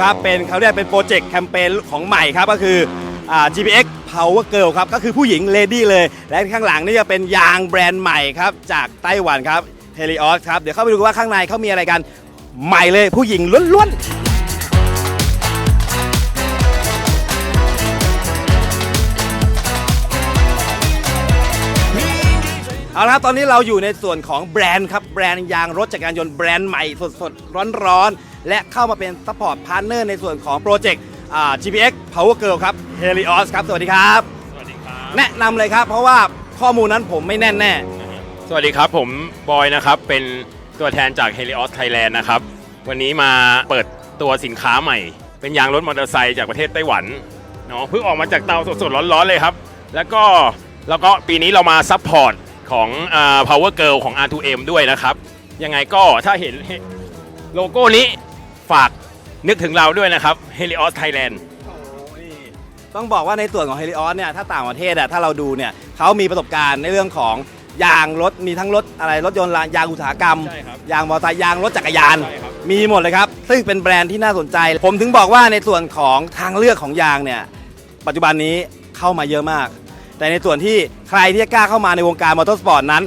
ครับ เป็นเขาเรียกเป็นโปรเจกต์แคมเปญของใหม่ครับก็คืออ่า GPX Power Girl ครับ ก็คือผู้หญิงเลดี้เลย และข้างหลังนี่จะเป็นยางแบรนด์ใหม่ครับ จากไต้หวันครับ Helios ครับ เดี๋ยวเข้าไปดูว่าข้างในเขามีอะไรกันใหม่เลยผู้หญิงล้วนๆเอาละครับตอนนี้เราอยู่ในส่วนของแบรนด์ครับ แบรนด์ยางรถจักรยานยนต์แบรนด์ใหม่สดๆ ร้อนๆ และเข้ามาเป็นซัพพอร์ตพาร์ทเนอร์ในส่วนของโปรเจกต์อ่า GPX Power Girl ครับ Helios ครับ สวัสดีครับ สวัสดีครับ แนะนำเลยครับ เพราะว่าข้อมูลนั้นผมไม่แน่นแน่สวัสดีครับผมบอยนะครับ เป็นตัวแทนจาก Helios Thailand นะครับ วันนี้มาเปิดตัวสินค้าใหม่ เป็นยางรถมอเตอร์ไซค์จากประเทศไต้หวันเนาะเพิ่งออกมาจากเตาสดๆร้อนๆเลยครับ แล้วก็แล้วก็ปีนี้เรามาซัพพอร์ตของอ่า Power Girl ของ R2M ด้วยนะครับ ยังไงก็ถ้าเห็นโลโก้นี้ ฝากนึกถึงเราด้วยนะครับ Helios Thailand ต้องบอกว่าในส่วนของ Helios เนี่ยถ้าต่างประเทศอะถ้าเราดูเนี่ยเขามีประสบการณ์ในเรื่องของยางรถมีทั้งรถอะไรรถยนต์ยางอุตสาหกรรม ใช่ครับยางมอเตอร์ไซค์ยางรถจักรยาน ใช่ครับ มีหมดเลยครับ ซึ่งเป็นแบรนด์ที่น่าสนใจ ผมถึงบอกว่าในส่วนของทางเลือกของยางเนี่ย ปัจจุบันนี้เข้ามาเยอะมาก แต่ในส่วนที่ใครที่จะกล้าเข้ามาในวงการมอเตอร์สปอร์ตนั้น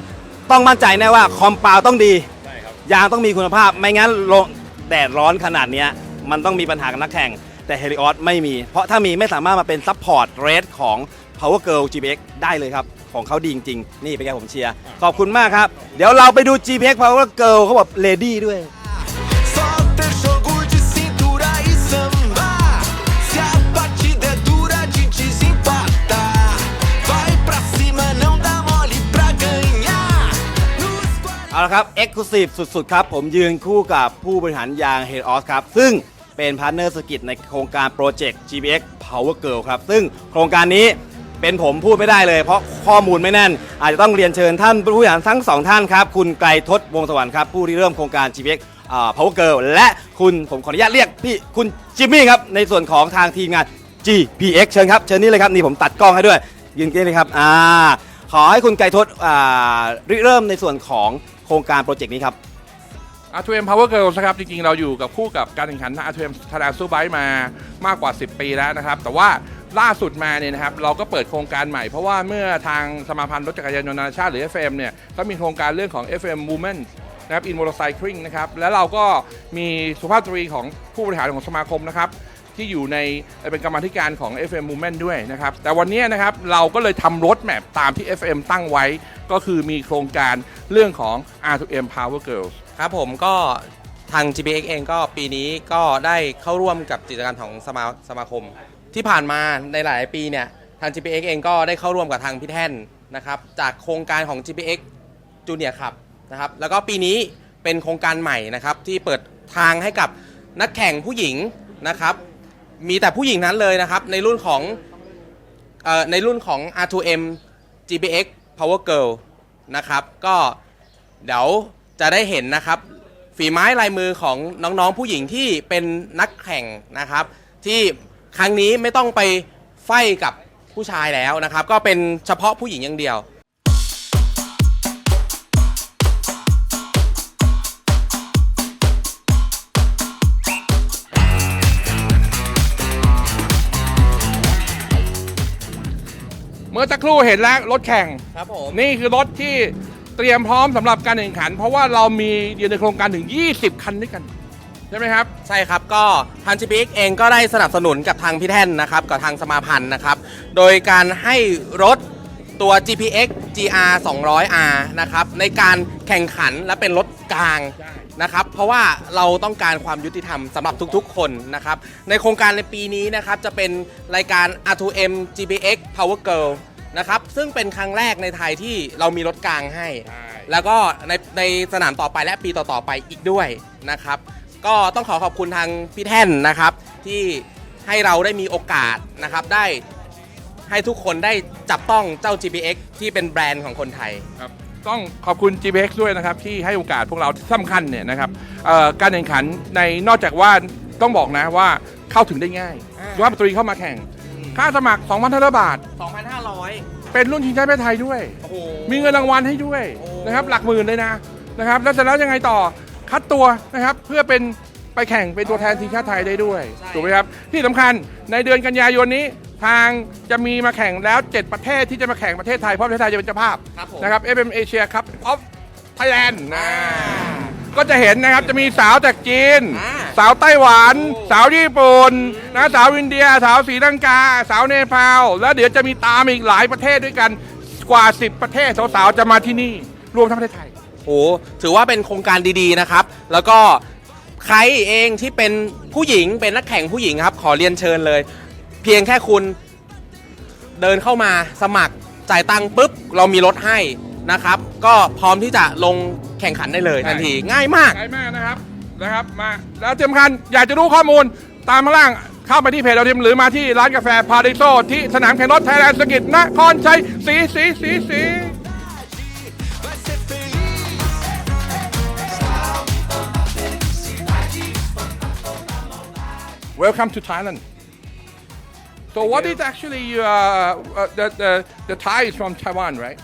ต้องมั่นใจแน่ว่าคอมเปลต้องดี ใช่ครับ ยางต้องมีคุณภาพ ไม่งั้นลง แดดร้อนขนาดเนี้ยมันต้องมีปัญหากับนักแข่ง แต่เฮลิออสไม่มี เพราะถ้ามีไม่สามารถมาเป็นซัพพอร์ตเรสของ Power Girl GPX ได้เลยครับ ของเขาดีจริง ๆ นี่เป็นไงผมเชียร์ ขอบคุณมากครับ เดี๋ยวเราไปดู GPX Power Girl เขาบอกเลดี้ด้วย เอาละครับ Exclusive สุดๆ ครับ ผมยืนคู่กับผู้บริหารยาง h e l o s ครับ ซึ่งเป็นพาร์ทเนอร์สกิจในโครงการโปรเจกต์ GBX Power Girl ครับ ซึ่งโครงการนี้เป็นผมพูดไม่ได้เลย เพราะข้อมูลไม่แน่น อาจจะต้องเรียนเชิญท่านผู้บริหารทั้งสองท่านครับ คุณไกรทศวงศ์สวรรค์ครับ ผู้ที่เริ่มโครงการ GBX อ่า Power Girl และคุณผมขออนุญาตเรียกพี่คุณจิมมี่ครับ ในส่วนของทางทีมงาน GPX เชิญครับ เชิญนี่เลยครับนี่ผมตัดกล้องให้ด้วยยืนเก้เลยครับอ่าขอให้คุณไกรทศอ่าริเริ่มในส่วนของ ครงการโปรเจกต์นี้ครับ R2M Power Girls นะครับ จริงๆ เราอยู่กับคู่กับการแข่งขัน R2M Thailand Super Bike มามากกว่า 10 ปีแล้วนะครับ แต่ว่าล่าสุดมาเนี่ยนะครับเราก็เปิดโครงการใหม่ เพราะว่าเมื่อทางสมาพันธ์รถจักรยานยนต์นานาชาติหรือ FM เนี่ยเขามีโครงการเรื่องของ FM Women นะครับ in motorcycling นะครับ แล้วเราก็มีสุภาพสตรีของผู้บริหารของสมาคมนะครับ ที่อยู่ในเป็นกรรมธิการของ FM Movement ด้วยนะครับ แต่วันนี้นะครับเราก็เลยทำรถแมพตามที่ FM ตั้งไว้ ก็คือมีโครงการเรื่องของ R2M Power Girls ครับผมก็ทาง GPX เองก็ปีนี้ก็ได้เข้าร่วมกับกิจกรรของสมาสมาคม ที่ผ่านมาในหลายปีเนี่ยทาง GPX เองก็ได้เข้าร่วมกับทางพี่แท่นนะครับจากโครงการของ GPX Junior ครับนะครับ แล้วก็ปีนี้เป็นโครงการใหม่นะครับที่เปิดทางให้กับนักแข่งผู้หญิงนะครับ มีแต่ผู้หญิงนั้นเลยนะครับ ในรุ่นของเอ่อในรุ่นของ R2M GPX Power Girl นะครับ ก็เดี๋ยวจะได้เห็นนะครับ ฝีไม้ลายมือของน้องๆผู้หญิงที่เป็นนักแข่งนะครับ ที่ครั้งนี้ไม่ต้องไปไฟกับผู้ชายแล้วนะครับ ก็เป็นเฉพาะผู้หญิงอย่างเดียว ครู่เห็นแล้วรถแข่ง ครับผม นี่คือรถที่เตรียมพร้อมสำหรับการแข่งขัน เพราะว่าเรามีอยู่ในโครงการถึง 20 คันด้วยกัน ใช่ไหมครับ ใช่ครับก็ทาง GPX เองก็ได้สนับสนุนกับทางพี่แท่นนะครับกับทางสมาพันธ์นะครับ โดยการให้รถตัว GPX GR 200R นะครับในการแข่งขันและเป็นรถกลางใช่ นะครับ เพราะว่าเราต้องการความยุติธรรมสำหรับทุกๆ คนนะครับ ในโครงการในปีนี้นะครับจะเป็นรายการ R2M GPX Power Girl นะครับ ซึ่งเป็นครั้งแรกในไทยที่เรามีรถกลางให้ ใช่ แล้วก็ในในสนามต่อไปและปีต่อๆไปอีกด้วยนะครับ ก็ต้องขอขอบคุณทางพี่แท่นนะครับ ที่ให้เราได้มีโอกาสนะครับ ได้ให้ทุกคนได้จับต้องเจ้า GPX ที่เป็นแบรนด์ของคนไทย ครับต้องขอบคุณ GPX ด้วยนะครับ ที่ให้โอกาสพวกเราที่สำคัญเนี่ยนะครับเอ่อการแข่งขันในนอกจากว่าต้องบอกนะว่าเข้าถึงได้ง่ายอ่า สุภาพสตรีเข้ามาแข่ง ค่าสมัคร 2 5 0 0 บาท2,500 เป็นรุ่นชิงแชมป์ประเทศไทยด้วย โอ้โห มีเงินรางวัลให้ด้วยโอ้ นะครับ หลักหมื่นเลยนะนะครับ แล้วเสร็จแล้วยังไงต่อคัดตัวนะครับ เพื่อเป็นไปแข่งเป็นตัวแทนทีมชาติไทยได้ด้วยถูกไหมครับ ที่สำคัญในเดือนกันยายนนี้ ทางจะมีมาแข่งแล้ว 7 ประเทศที่จะมาแข่งประเทศไทยเพราะประเทศไทยจะเป็นเจ้าภาพครับผม นะครับ FM Asia Cup of Thailand นะ ก็จะเห็นนะครับจะมีสาวจากจีน อ่าสาวไต้หวันโอ้สาวญี่ปุ่นนะสาวอินเดีย สาวศรีลังกา สาวเนปาลแล้วเดี๋ยวจะมีตามอีกหลายประเทศด้วยกันกว่า 10 ประเทศสาวๆจะมาที่นี่รวมทั้งประเทศไทยโอ้ถือว่าเป็นโครงการดีๆนะครับ แล้วก็ใครเองที่เป็นผู้หญิงเป็นนักแข่งผู้หญิงครับ ขอเรียนเชิญเลย เพียงแค่คุณเดินเข้ามาสมัครจ่ายตังค์ปุ๊บ เรามีรถให้ นะครับ ก็พร้อมที่จะลงแข่งขันได้เลยทันทีง่ายมาก ง่ายมากนะครับนะครับมาแล้วที่สำคัญอยากจะรู้ข้อมูลตามมาล่างเข้าไปที่เพจเราทีมหรือมาที่ร้านกาแฟพาริโซที่สนามแข่งรถไทยแลนด์สกิจนครชัยสีสีสีสี Vai ser feliz. Welcome to Thailand so what is actually uh, uh, the, the the Thai is from Taiwan right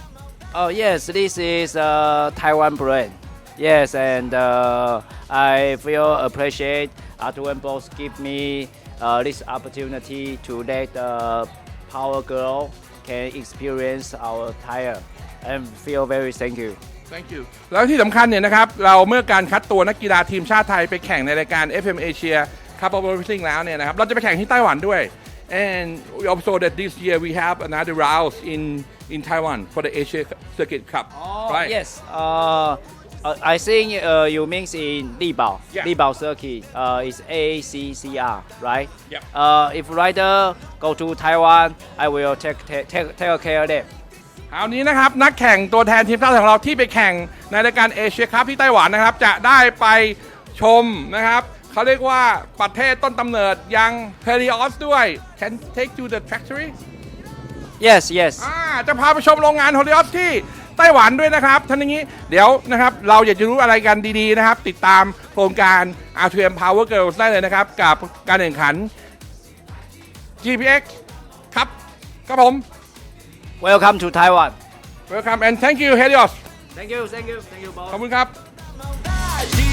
Oh yes, this is a Taiwan brand. Yes, and uh, I feel appreciate Artuan Boss give me uh, this opportunity to let uh, Power Girl can experience our tire and feel very thank you. Thank you แล้วที่สำคัญเนี่ยนะครับ เราเมื่อการคัดตัวนักกีฬาทีมชาติไทยไปแข่งในรายการ FM Asia Cup of Racing แล้วเนี่ยนะครับ เราจะไปแข่งที่ไต้หวันด้วย and we also that this year we have another round in in Taiwan for the Asia Circuit Cup Oh right yes, uh, uh, I think uh, you mean in Libao, Yeah. Libao circuit. Uh, it's ACCR, right? Yep. Uh, if rider go to Taiwan, I will take take take, take care of them. คราวนี้นะครับนักแข่งตัวแทนทีมชาติของเราที่ไปแข่งในรายการเอเชียคัพที่ไต้หวันนะครับ จะได้ไปชมนะครับ เขาเรียกว่าประเทศต้นกำเนิดยังเฮลิออสด้วย Can take to the factory Yes, yes. อ่าจะพาไปชมโรงงานโฮลิออสที่ไต้หวันด้วยนะครับท่านอย่างนี้เดี๋ยวนะครับเราอยากจะรู้อะไรกันดีๆนะครับ ติดตามโครงการ R2M Power Girls ได้เลยนะครับ กับการแข่งขัน GPX ครับ ครับผม Welcome to Taiwan. Welcome and thank you Helios Thank you, thank you, thank you, boss. ขอบคุณครับ Maldade vai ser feliz.